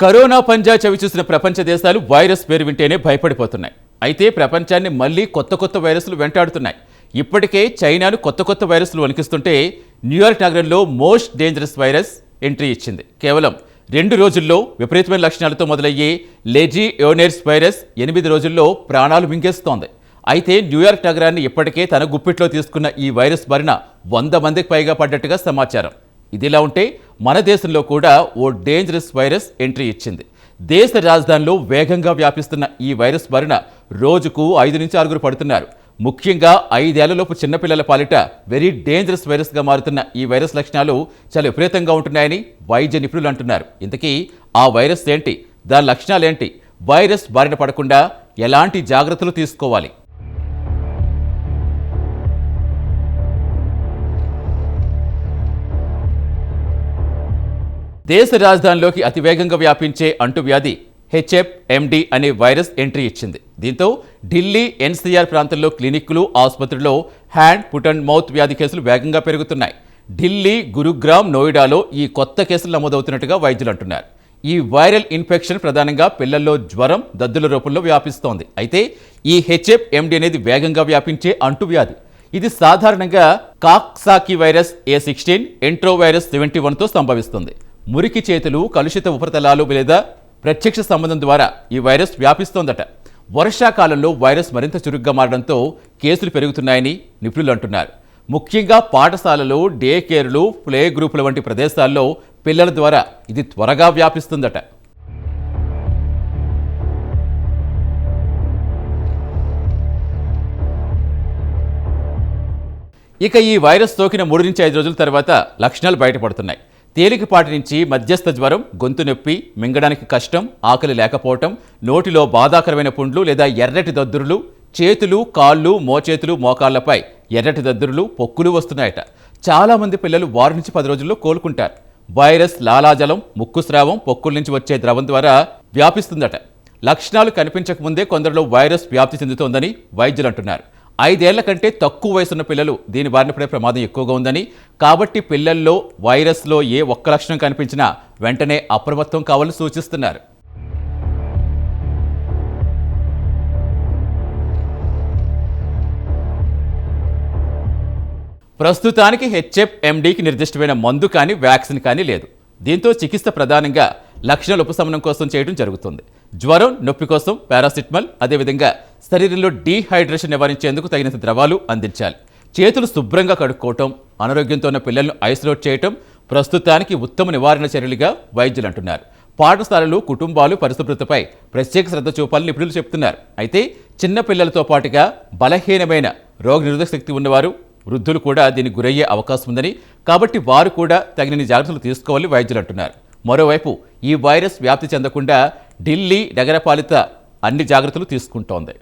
Corona పంజా చవి చూసిన ప్రపంచ దేశాలు వైరస్ పేరు వింటేనే భయపడిపోతున్నాయి. అయితే ప్రపంచాన్ని మళ్ళీ కొత్త కొత్త వైరస్లు వెంటాడుతున్నాయి. ఇప్పటికే చైనాను కొత్త కొత్త వైరస్లు వణికిస్తుంటే న్యూయార్క్ నగరంలో మోస్ట్ డేంజరస్ వైరస్ ఎంట్రీ ఇచ్చింది. కేవలం రెండు రోజుల్లో విపరీతమైన లక్షణాలతో మొదలయ్యే లెజీ యోనేర్స్ వైరస్ ఎనిమిది రోజుల్లో ప్రాణాలు మింగేస్తోంది. అయితే న్యూయార్క్ నగరాన్ని ఇప్పటికే తన గుప్పిట్లో తీసుకున్న ఈ వైరస్ బారిన వంద మందికి పైగా పడ్డట్టుగా సమాచారం. ఇదిలా ఉంటే మన దేశంలో కూడా ఓ డేంజరస్ వైరస్ ఎంట్రీ ఇచ్చింది. దేశ రాజధానిలో వేగంగా వ్యాపిస్తున్న ఈ వైరస్ బారిన రోజుకు ఐదు నుంచి ఆరుగురు పడుతున్నారు. ముఖ్యంగా ఐదేళ్ళలోపు చిన్నపిల్లల పాలిట వెరీ డేంజరస్ వైరస్గా మారుతున్న ఈ వైరస్ లక్షణాలు చాలా విపరీతంగా ఉంటున్నాయని వైద్య నిపుణులు అంటున్నారు. ఇంతకీ ఆ వైరస్ ఏంటి? దాని లక్షణాలు ఏంటి? వైరస్ బారిన పడకుండా ఎలాంటి జాగ్రత్తలు తీసుకోవాలి? దేశ రాజధానిలోకి అతివేగంగా వ్యాపించే అంటువ్యాధి హెచ్ఎఫ్ ఎండి అనే వైరస్ ఎంట్రీ ఇచ్చింది. దీంతో ఢిల్లీ ఎన్సీఆర్ ప్రాంతంలో క్లినిక్లు ఆసుపత్రుల్లో హ్యాండ్ పుట్ అండ్ మౌత్ వ్యాధి కేసులు వేగంగా పెరుగుతున్నాయి. ఢిల్లీ గురుగ్రామ్ నోయిడాలో ఈ కొత్త కేసులు నమోదవుతున్నట్టుగా వైద్యులు అంటున్నారు. ఈ వైరల్ ఇన్ఫెక్షన్ ప్రధానంగా పిల్లల్లో జ్వరం దద్దుల రూపంలో వ్యాపిస్తోంది. అయితే ఈ హెచ్ఎఫ్ ఎండి అనేది వేగంగా వ్యాపించే అంటువ్యాధి. ఇది సాధారణంగా coxsackie virus A sixteen enterovirus seventy వన్తో సంభవిస్తుంది. మురికి చేతులు కలుషిత ఉపరితలాలు లేదా ప్రత్యక్ష సంబంధం ద్వారా ఈ వైరస్ వ్యాపిస్తోందట. వర్షాకాలంలో వైరస్ మరింత చురుగ్గా మారడంతో కేసులు పెరుగుతున్నాయని నిపుణులు అంటున్నారు. ముఖ్యంగా పాఠశాలలు డే కేర్లు ప్లే గ్రూపుల వంటి ప్రదేశాల్లో పిల్లల ద్వారా ఇది త్వరగా వ్యాపిస్తుందట. ఇక ఈ వైరస్ సోకిన మూడు నుంచి ఐదు రోజుల తర్వాత లక్షణాలు బయటపడుతున్నాయి. తేలికపాటి నుంచి మధ్యస్థ జ్వరం గొంతు నొప్పి మింగడానికి కష్టం ఆకలి లేకపోవటం నోటిలో బాధాకరమైన పుండ్లు లేదా ఎర్రటి దద్దురులు చేతులు కాళ్ళు మోచేతులు మోకాళ్ళపై ఎర్రటి దద్దురులు పొక్కులు వస్తున్నాయట. చాలామంది పిల్లలు వారి నుంచి పది రోజుల్లో కోలుకుంటారు. వైరస్ లాలాజలం ముక్కుస్రావం పొక్కుల నుంచి వచ్చే ద్రవం ద్వారా వ్యాపిస్తుందట. లక్షణాలు కనిపించకముందే కొందరిలో వైరస్ వ్యాప్తి చెందుతోందని వైద్యులు అంటున్నారు. ఐదేళ్ళ కంటే తక్కువ వయసున్న పిల్లలు దీని బారిన పడే ప్రమాదం ఎక్కువగా ఉందని. కాబట్టి పిల్లల్లో వైరస్లో ఏ ఒక్క లక్షణం కనిపించినా వెంటనే అప్రమత్తం కావాలని సూచిస్తున్నారు. ప్రస్తుతానికి హెచ్ఎఫ్ ఎండీకి నిర్దిష్టమైన మందు కానీ వ్యాక్సిన్ కానీ లేదు. దీంతో చికిత్స ప్రధానంగా లక్షణాల ఉపశమనం కోసం చేయడం జరుగుతుంది. జ్వరం నొప్పి కోసం పారాసిటమాల్ అదేవిధంగా శరీరంలో డీహైడ్రేషన్ నివారించేందుకు తగినంత ద్రవాలు అందించాలి. చేతులు శుభ్రంగా కడుక్కోవటం అనారోగ్యంతో ఉన్న పిల్లలను ఐసోలేట్ చేయటం ప్రస్తుతానికి ఉత్తమ నివారణ చర్యలుగా వైద్యులు అంటున్నారు. పాఠశాలలు కుటుంబాలు పరిశుభ్రతపై ప్రత్యేక శ్రద్ధ చూపాలని నిపుణులు చెప్తున్నారు. అయితే చిన్న పిల్లలతో పాటుగా బలహీనమైన రోగనిరోధక శక్తి ఉన్నవారు వృద్ధులు కూడా దీనికి గురయ్యే అవకాశం ఉందని కాబట్టి వారు కూడా తగినన్ని జాగ్రత్తలు తీసుకోవాలని వైద్యులు అంటున్నారు. మరోవైపు ఈ వైరస్ వ్యాప్తి చెందకుండా ఢిల్లీ నగరపాలిత అన్ని జాగ్రత్తలు తీసుకుంటోంది.